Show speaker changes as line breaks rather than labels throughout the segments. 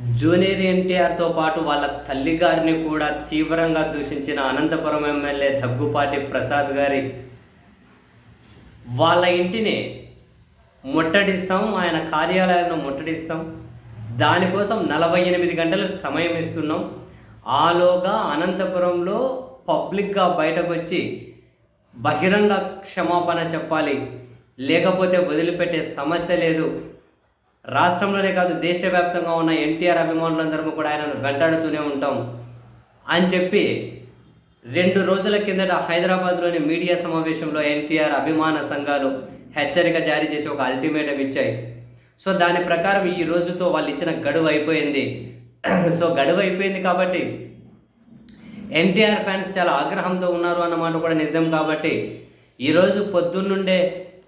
Junior ఎన్టీఆర్తో పాటు వాళ్ళ తల్లి గారిని కూడా తీవ్రంగా దూషించిన అనంతపురం ఎమ్మెల్యే దగ్గుపాటి ప్రసాద్ గారి వాళ్ళ ఇంటిని ముట్టడిస్తాం ఆయన కార్యాలయాలను ముట్టడిస్తాం. దానికోసం నలభై ఎనిమిది గంటలు సమయం ఇస్తున్నాం. ఆలోగా అనంతపురంలో పబ్లిక్గా బయటకు వచ్చి బహిరంగ క్షమాపణ చెప్పాలి. లేకపోతే వదిలిపెట్టే సమస్య లేదు. రాష్ట్రంలోనే కాదు దేశవ్యాప్తంగా ఉన్న ఎన్టీఆర్ అభిమానులందరము కూడా ఆయనను వెంటాడుతూనే ఉంటాం అని చెప్పి రెండు రోజుల కిందట హైదరాబాద్లోని మీడియా సమావేశంలో ఎన్టీఆర్ అభిమాన సంఘాలు హెచ్చరిక జారీ చేసి ఒక అల్టిమేటం ఇచ్చాయి. సో దాని ప్రకారం ఈ రోజుతో వాళ్ళు ఇచ్చిన గడువు అయిపోయింది. సో గడువు అయిపోయింది కాబట్టి ఎన్టీఆర్ ఫ్యాన్స్ చాలా ఆగ్రహంతో ఉన్నారు అన్నమాట కూడా నిజం కాబట్టి ఈరోజు పొద్దున్నుండే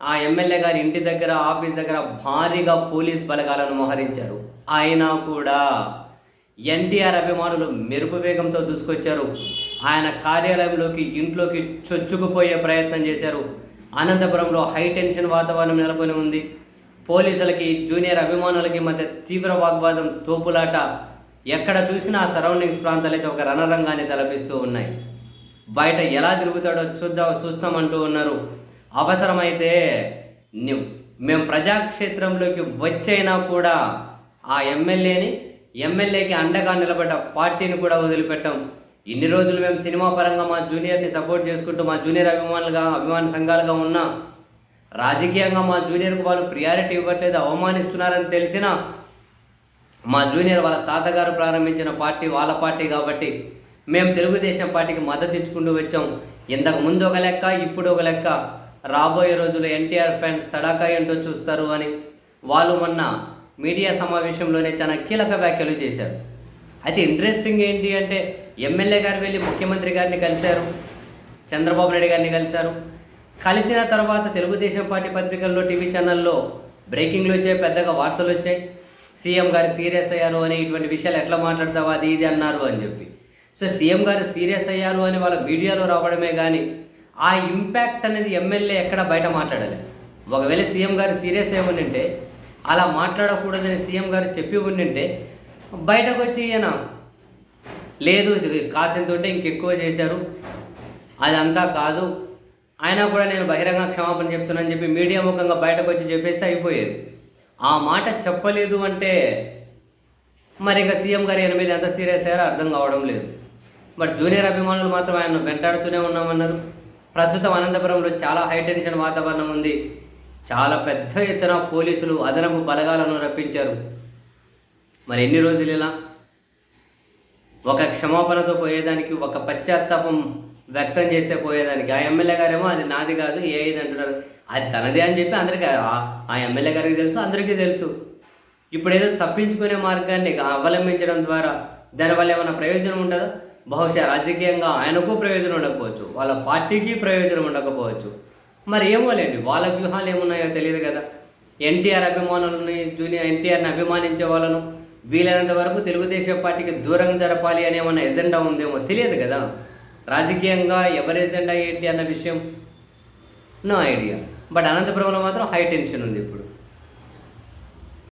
ఆ ఎమ్మెల్యే గారి ఇంటి దగ్గర ఆఫీస్ దగ్గర భారీగా పోలీస్ బలగాలను మోహరించారు. అయినా కూడా ఎన్టీఆర్ అభిమానులు మెరుపు వేగంతో దూసుకొచ్చారు. ఆయన కార్యాలయంలోకి ఇంట్లోకి చొచ్చుకుపోయే ప్రయత్నం చేశారు. అనంతపురంలో హై టెన్షన్ వాతావరణం నెలకొని ఉంది. పోలీసులకి జూనియర్ అభిమానులకి మధ్య తీవ్ర వాగ్వాదం తోపులాట ఎక్కడ చూసినా ఆ సరౌండింగ్స్ ప్రాంతాలు అయితే ఒక రణరంగాన్ని తలపిస్తూ ఉన్నాయి. బయట ఎలా తిరుగుతాడో చూద్దాం చూస్తామంటూ ఉన్నారు. అవసరమైతే మేము ప్రజాక్షేత్రంలోకి వచ్చైనా కూడా ఆ ఎమ్మెల్యేని ఎమ్మెల్యేకి అండగా నిలబడ్డ పార్టీని కూడా వదిలిపెట్టాం. ఇన్ని రోజులు మేము సినిమా పరంగా మా జూనియర్ని సపోర్ట్ చేసుకుంటూ మా జూనియర్ అభిమానులుగా అభిమాన సంఘాలుగా ఉన్నా రాజకీయంగా మా జూనియర్కు వాళ్ళు ప్రియారిటీ ఇవ్వట్లేదు అవమానిస్తున్నారని తెలిసినా మా జూనియర్ వాళ్ళ తాతగారు ప్రారంభించిన పార్టీ వాళ్ళ పార్టీ కాబట్టి మేము తెలుగుదేశం పార్టీకి మద్దతు ఇచ్చుకుంటూ వచ్చాం. ఇంతకు ముందు ఒక లెక్క ఇప్పుడు ఒక లెక్క. రాబోయే రోజుల్లో ఎన్టీఆర్ ఫ్యాన్స్ తడాకా ఏంటో చూస్తారు అని వాళ్ళు మొన్న మీడియా సమావేశంలోనే చాలా కీలక వ్యాఖ్యలు చేశారు. అయితే ఇంట్రెస్టింగ్ ఏంటి అంటే ఎమ్మెల్యే గారు వెళ్ళి ముఖ్యమంత్రి గారిని కలిశారు చంద్రబాబు నాయుడు గారిని కలిశారు. కలిసిన తర్వాత తెలుగుదేశం పార్టీ పత్రికల్లో టీవీ ఛానల్లో బ్రేకింగ్లు వచ్చాయి పెద్దగా వార్తలు వచ్చాయి. సీఎం గారు సీరియస్ అయ్యారు అని ఇటువంటి విషయాలు ఎట్లా మాట్లాడతావు అది ఇది అన్నారు అని చెప్పి. సో సీఎం గారు సీరియస్ అయ్యారు అని వాళ్ళ మీడియాలో రావడమే కానీ ఆ ఇంపాక్ట్ అనేది ఎమ్మెల్యే ఎక్కడ బయట మాట్లాడాలి ఒకవేళ సీఎం గారు సీరియస్ అయి ఉండింటే అలా మాట్లాడకూడదని సీఎం గారు చెప్పి ఉండింటే బయటకు వచ్చి ఈయన లేదు కాసింత ఉంటే ఇంకెక్కువ చేశారు అదంతా కాదు ఆయన కూడా నేను బహిరంగ క్షమాపణ చెప్తున్నానని చెప్పి మీడియా ముఖంగా బయటకు వచ్చి చెప్పేస్తే అయిపోయేది. ఆ మాట చెప్పలేదు అంటే మరి ఇంకా సీఎం గారు ఎనిమిది మీద ఎంత సీరియస్ అయ్యారో అర్థం కావడం లేదు. బట్ జూనియర్ అభిమానులు మాత్రం ఆయన వెంటాడుతూనే ఉన్నామన్నారు. ప్రస్తుతం అనంతపురంలో చాలా హై టెన్షన్ వాతావరణం ఉంది. చాలా పెద్ద ఎత్తున పోలీసులు అదనపు బలగాలను రప్పించారు. మరి ఎన్ని రోజులు ఇలా? ఒక క్షమాపణతో పోయేదానికి ఒక పశ్చాత్తాపం వ్యక్తం చేస్తే పోయేదానికి. ఆ ఎమ్మెల్యే గారేమో అది నాది కాదు ఏ ఇది అంటున్నారు. అది తనదే అని చెప్పి అందరికీ ఆ- ఆ ఎమ్మెల్యే గారికి తెలుసు అందరికీ తెలుసు. ఇప్పుడు ఏదో తప్పించుకునే మార్గాన్ని అవలంబించడం ద్వారా దానివల్ల ఏమైనా ప్రయోజనం ఉంటుందా? బహుశా రాజకీయంగా ఆయనకు ప్రయోజనం ఉండకపోవచ్చు వాళ్ళ పార్టీకి ప్రయోజనం ఉండకపోవచ్చు. మరి ఏమోలేండి వాళ్ళ వ్యూహాలు ఏమున్నాయో తెలియదు కదా. ఎన్టీఆర్ అభిమానులని జూనియర్ ఎన్టీఆర్ని అభిమానించే వాళ్ళను వీలైనంత వరకు తెలుగుదేశం పార్టీకి దూరంగా జరపాలి అనే మన ఎజెండా ఉందేమో తెలియదు కదా. రాజకీయంగా ఎవరి ఎజెండా ఏంటి అన్న విషయం? No idea. బట్ అనంతపురంలో మాత్రం హై టెన్షన్ ఉంది ఇప్పుడు.